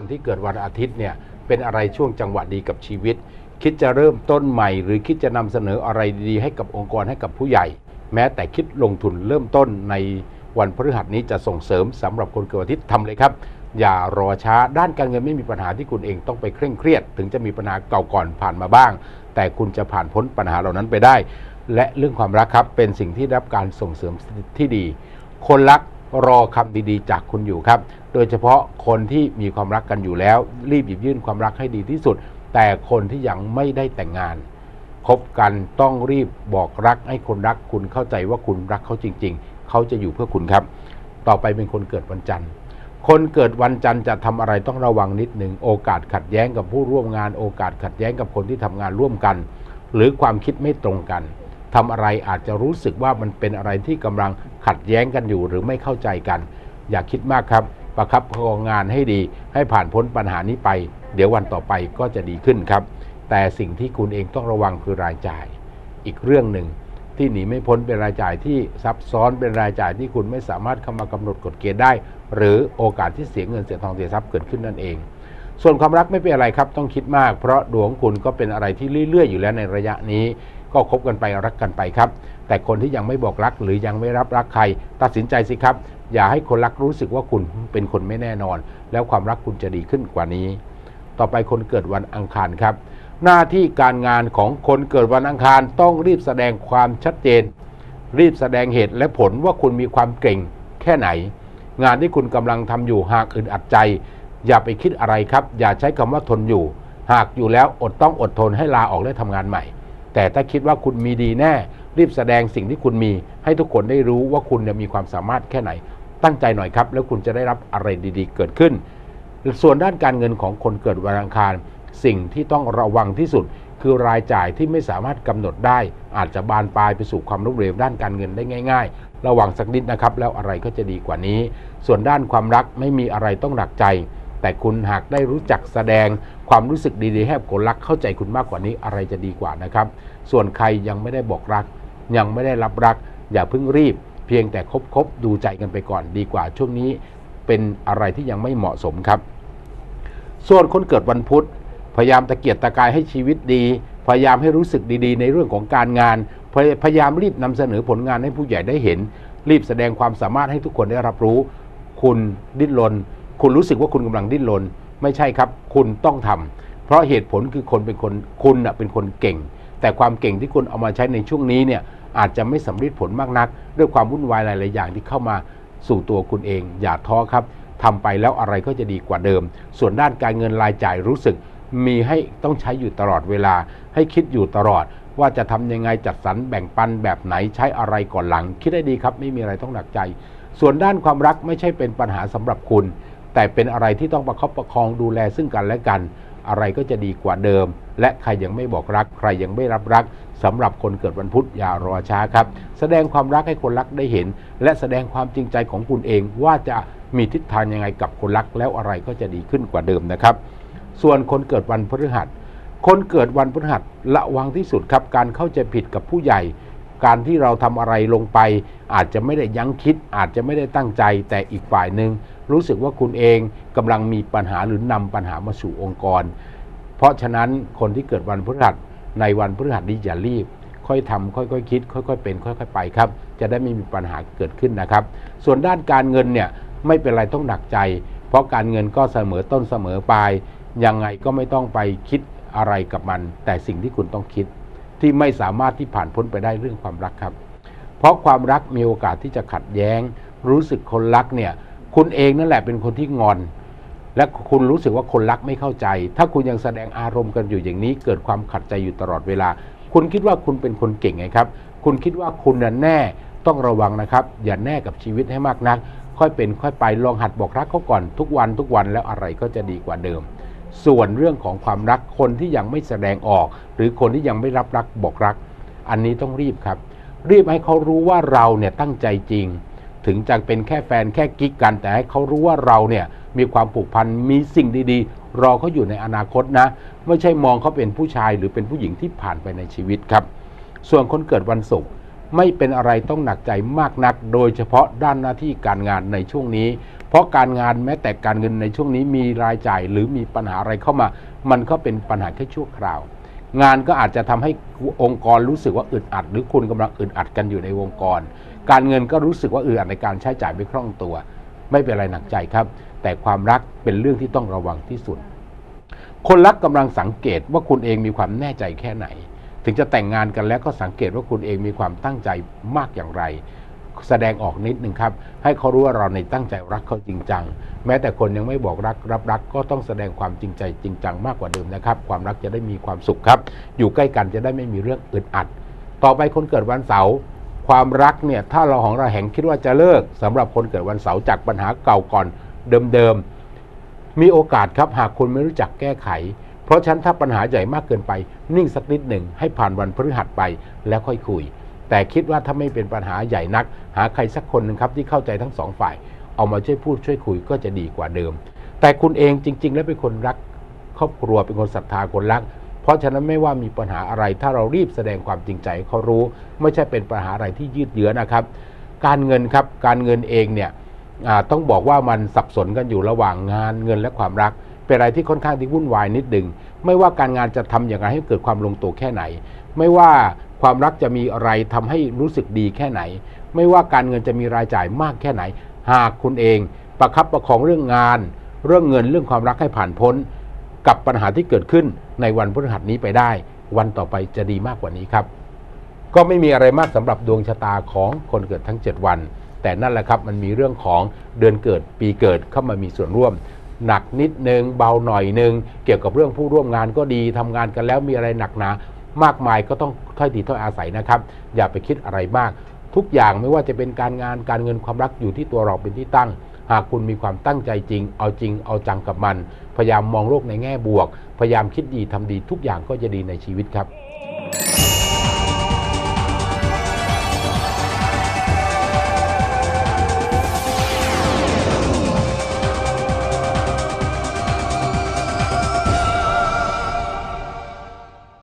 นที่เกิดวันอาทิตย์เนี่ยเป็นอะไรช่วงจังหวะดีกับชีวิต คิดจะเริ่มต้นใหม่ หรือคิดจะนำเสนออะไรดีๆ ให้กับองค์กรให้กับผู้ใหญ่ แม้แต่คิดลงทุนเริ่มต้นในวันพฤหัสนี้จะส่งเสริมสำหรับคนเกิดวันอาทิตย์ทำเลยครับ อย่ารอช้าด้านการเงินไม่มีปัญหาที่คุณเองต้องไปเคร่งเครียด ถึงจะมีปัญหาเก่าก่อนผ่านมาบ้าง แต่คุณจะผ่านพ้นปัญหาเหล่านั้นไปได้ และเรื่องความรักครับเป็นสิ่งที่รับการส่งเสริมที่ดี คนรักรอคำดีๆ จากคุณอยู่ครับ โดยเฉพาะคนที่มีความรักกันอยู่แล้ว รีบหยิบยื่นความรักให้ดีที่สุด แต่คนที่ยังไม่ได้แต่งงานคบกันต้องรีบบอกรักให้คนรักคุณเข้าใจว่าคุณรักเขาจริง ๆ เขาจะอยู่เพื่อคุณครับ ต่อไปเป็นคนเกิดวันจันทร์ คนเกิดวันจันทร์จะทำอะไรต้องระวังนิดหนึ่งโอกาสขัดแย้งกับผู้ร่วมงาน โอกาสขัดแย้งกับคนที่ทำงานร่วมกัน หรือความคิดไม่ตรงกันทำอะไรอาจจะรู้สึกว่ามันเป็นอะไรที่กำลังขัดแย้งกันอยู่หรือไม่เข้าใจกัน อย่าคิดมากครับ ประคับประคองงานให้ดีให้ผ่านพ้นปัญหานี้ไป เดี๋ยววันต่อไปก็จะดีขึ้นครับ แต่สิ่งที่คุณเองต้องระวังคือรายจ่าย อีกเรื่องหนึ่งที่หนีไม่พ้นเป็นรายจ่ายที่ซับซ้อนเป็นรายจ่ายที่คุณไม่สามารถเข้ามากำหนดกฎเกณฑ์ได้ หรือโอกาสที่เสียเงินเสียทองเสียทรัพย์เกิดขึ้นนั่นเอง ส่วนความรักไม่เป็นอะไรครับต้องคิดมาก เพราะดวงของคุณก็เป็นอะไรที่เรื่อยๆอยู่แล้วในระยะนี้ ก็คบกันไปรักกันไปครับ แต่คนที่ยังไม่บอกรักหรือยังไม่รับรักใคร ตัดสินใจสิครับ อย่าให้คนรักรู้สึกว่าคุณเป็นคนไม่แน่นอน แล้วความรักคุณจะดีขึ้นกว่านี้ ต่อไปคนเกิดวันอังคารครับ หน้าที่การงานของคนเกิดวันอังคารต้องรีบแสดงความชัดเจน รีบแสดงเหตุและผลว่าคุณมีความเก่งแค่ไหน งานที่คุณกำลังทำอยู่หากอึดอัดใจ อย่าไปคิดอะไรครับ อย่าใช้คำว่าทนอยู่ หากอยู่แล้วอดต้องอดทนให้ลาออกและทำงานใหม่ แต่ถ้าคิดว่าคุณมีดีแน่ รีบแสดงสิ่งที่คุณมี ให้ทุกคนได้รู้ว่าคุณมีความสามารถแค่ไหน ตั้งใจหน่อยครับ แล้วคุณจะได้รับอะไรดีๆ เกิดขึ้น ส่วนด้านการเงินของคนเกิดวันอังคาร สิ่งที่ต้องระวังที่สุด คือรายจ่ายที่ไม่สามารถกำหนดได้ อาจจะบานปลายไปสู่ความล้มเหลวด้านการเงินได้ง่าย ๆ ระวังสักนิดนะครับแล้วอะไรก็จะดีกว่านี้ ส่วนด้านความรักไม่มีอะไรต้องหนักใจ แต่คุณหากได้รู้จักแสดงความรู้สึกดีๆให้คนรักเข้าใจคุณมากกว่านี้อะไรจะดีกว่านะครับ ส่วนใครยังไม่ได้บอกรัก ยังไม่ได้รับรัก อย่าเพิ่งรีบ เพียงแต่คบๆดูใจกันไปก่อนดีกว่า ช่วงนี้เป็นอะไรที่ยังไม่เหมาะสมครับ ส่วนคนเกิดวันพุธ พยายามตะเกียกตะกายให้ชีวิตดี พยายามให้รู้สึกดีๆ ในเรื่องของการงาน พยายามรีบนำเสนอผลงานให้ผู้ใหญ่ได้เห็น รีบแสดงความสามารถให้ทุกคนได้รับรู้ คุณดิ้นรน คุณรู้สึกว่าคุณกำลังดิ้นรนไม่ใช่ครับ คุณต้องทำเพราะเหตุผลคือคนเป็นคนคุณน่ะเป็นคนเก่ง แต่ความเก่งที่คุณเอามาใช้ในช่วงนี้เนี่ยอาจจะไม่สำเร็จผลมากนัก ด้วยความวุ่นวายหลาย ๆ อย่างที่เข้ามาสู่ตัวคุณเอง อย่าท้อครับทำไปแล้วอะไรก็จะดีกว่าเดิม ส่วนด้านการเงินรายจ่ายรู้สึก มีให้ต้องใช้อยู่ตลอดเวลา ให้คิดอยู่ตลอด ว่าจะทำยังไงจัดสรรแบ่งปันแบบไหนใช้อะไรก่อนหลัง คิดได้ดีครับ ไม่มีอะไรต้องหนักใจ ส่วนด้านความรักไม่ใช่เป็นปัญหาสำหรับคุณ แต่เป็นอะไรที่ต้องประคับประคองดูแลซึ่งกันและกัน อะไรก็จะดีกว่าเดิม และใครยังไม่บอกรัก ใครยังไม่รับรักสำหรับคนเกิดวันพุธอย่ารอช้าครับ แสดงความรักให้คนรักได้เห็น และแสดงความจริงใจของคุณเองว่าจะมีทิศทางยังไงกับคนรักแล้วอะไรก็จะดีขึ้นกว่าเดิมนะครับ ส่วนคนเกิดวันพฤหัสคนเกิดวันพฤหัสระวังที่สุดครับการเข้าใจผิดกับผู้ใหญ่ การที่เราทำอะไรลงไป อาจจะไม่ได้ยั้งคิด อาจจะไม่ได้ตั้งใจ แต่อีกฝ่ายหนึ่งรู้สึกว่าคุณเองกำลังมีปัญหาหรือนำปัญหามาสู่องค์กร เพราะฉะนั้นคนที่เกิดวันพฤหัสในวันพฤหัสนี้อย่ารีบ ค่อยทำค่อยๆคิด ค่อย ๆ เป็น ค่อย ๆ ไปครับ จะได้ไม่มีปัญหาเกิดขึ้นนะครับ ส่วนด้านการเงินเนี่ยไม่เป็นไรต้องหนักใจ เพราะการเงินก็เสมอต้นเสมอปลายยังไงก็ไม่ต้องไปคิดอะไรกับมัน แต่สิ่งที่คุณต้องคิด ที่ไม่สามารถที่ผ่านพ้นไปได้เรื่องความรักครับ เพราะความรักมีโอกาสที่จะขัดแย้ง รู้สึกคนรักเนี่ย คุณเองนั่นแหละเป็นคนที่งอน และคุณรู้สึกว่าคนรักไม่เข้าใจ ถ้าคุณยังแสดงอารมณ์กันอยู่อย่างนี้ เกิดความขัดใจอยู่ตลอดเวลา คุณคิดว่าคุณเป็นคนเก่งไงครับ คุณคิดว่าคุณน่ะแน่ต้องระวังนะครับ อย่าแน่กับชีวิตให้มากนัก ค่อยเป็นค่อยไปลองหัดบอกรักเขาก่อนทุกวันทุกวันแล้วอะไรก็จะดีกว่าเดิม ส่วนเรื่องของความรักคนที่ยังไม่แสดงออก หรือคนที่ยังไม่รับรักบอกรัก อันนี้ต้องรีบครับ รีบให้เขารู้ว่าเราเนี่ยตั้งใจจริง ถึงจะเป็นแค่แฟนแค่กิ๊กกัน แต่ให้เขารู้ว่าเราเนี่ยมีความผูกพันมีสิ่งดีๆ รอเขาอยู่ในอนาคตนะ ไม่ใช่มองเขาเป็นผู้ชายหรือเป็นผู้หญิงที่ผ่านไปในชีวิตครับ ส่วนคนเกิดวันศุกร์ไม่เป็นอะไรต้องหนักใจมากนัก โดยเฉพาะด้านหน้าที่การงานในช่วงนี้ ราะราะการงานแม้แต่การเงินในช่วงนี้มีรายจ่ายหรือมีปัญหาอะไรเข้ามา มันก็เป็นปัญหาแค่ชั่วคราว งานก็อาจจะทำให้องค์กรรู้สึกว่าอึดอัด หรือคุณกำลังอึดอัดกันอยู่ในองค์กร การเงินก็รู้สึกว่าอึดอัดในการใช้จ่ายไม่คล่องตัว ไม่เป็นไรหนักใจครับ แต่ความรักเป็นเรื่องที่ต้องระวังที่สุด คนรักกำลังสังเกตว่าคุณเองมีความแน่ใจแค่ไหน ถึงจะแต่งงานกันแล้วก็สังเกตว่าคุณเองมีความตั้งใจมากอย่างไร แสดงออกนิดหนึ่งครับ ให้เขารู้ว่าเราในตั้งใจรักเขาจริงจัง แม้แต่คนยังไม่บอกรักรับรักก็ต้องแสดงความจริงใจจริงจังมากกว่าเดิมนะครับ ความรักจะได้มีความสุขครับ อยู่ใกล้กันจะได้ไม่มีเรื่องอึดอัด ต่อไปคนเกิดวันเสาร์ความรักเนี่ยถ้าเราของเราแห่งคิดว่าจะเลิกสำหรับคนเกิดวันเสาร์จากปัญหาเก่าก่อนเดิมๆมีโอกาสครับหากคุณไม่รู้จักแก้ไข เพราะฉะนั้นถ้าปัญหาใหญ่มากเกินไป นิ่งสักนิดหนึ่งให้ผ่านวันพฤหัสไปแล้วค่อยคุย แต่คิดว่าถ้าไม่เป็นปัญหาใหญ่นัก หาใครสักคนหนึ่งครับที่เข้าใจทั้งสองฝ่าย เอามาช่วยพูดช่วยคุยก็จะดีกว่าเดิม แต่คุณเองจริง ๆ แล้วเป็นคนรัก ครอบครัวเป็นคนศรัทธาคนรัก เพราะฉะนั้นไม่ว่ามีปัญหาอะไร ถ้าเรารีบแสดงความจริงใจเขารู้ ไม่ใช่เป็นปัญหาอะไรที่ยืดเยื้อนะครับ การเงินครับการเงินเองเนี่ยต้องบอกว่ามันสับสนกันอยู่ระหว่างงานเงินและความรัก เป็นอะไรที่ค่อนข้างที่วุ่นวายนิดหนึ่งไม่ว่าการงานจะทำอย่างไรให้เกิดความลงตัวแค่ไหน ไม่ว่า ความรักจะมีอะไรทำให้รู้สึกดีแค่ไหน ไม่ว่าการเงินจะมีรายจ่ายมากแค่ไหน หากคุณเองประคับประคองเรื่องงาน เรื่องเงินเรื่องความรักให้ผ่านพ้น กับปัญหาที่เกิดขึ้นในวันพฤหัสนี้ไปได้ วันต่อไปจะดีมากกว่านี้ครับ ก็ไม่มีอะไรมากสำหรับดวงชะตาของคนเกิดทั้ง 7 วัน แต่นั่นแหละครับมันมีเรื่องของเดือนเกิดปีเกิดเข้ามามีส่วนร่วมหนักนิดนึงเบาหน่อยนึง เกี่ยวกับเรื่องผู้ร่วมงานก็ดีทำงานกันแล้วมีอะไรหนักหนา มากมายก็ต้องถ้อยดีถ้อยอาศัยนะครับ อย่าไปคิดอะไรมาก ทุกอย่างไม่ว่าจะเป็นการงานการเงินความรักอยู่ที่ตัวเราเป็นที่ตั้ง หากคุณมีความตั้งใจจริง เอาจริงเอาจังกับมัน พยายามมองโลกในแง่บวก พยายามคิดดีทำดีทุกอย่างก็จะดีในชีวิตครับ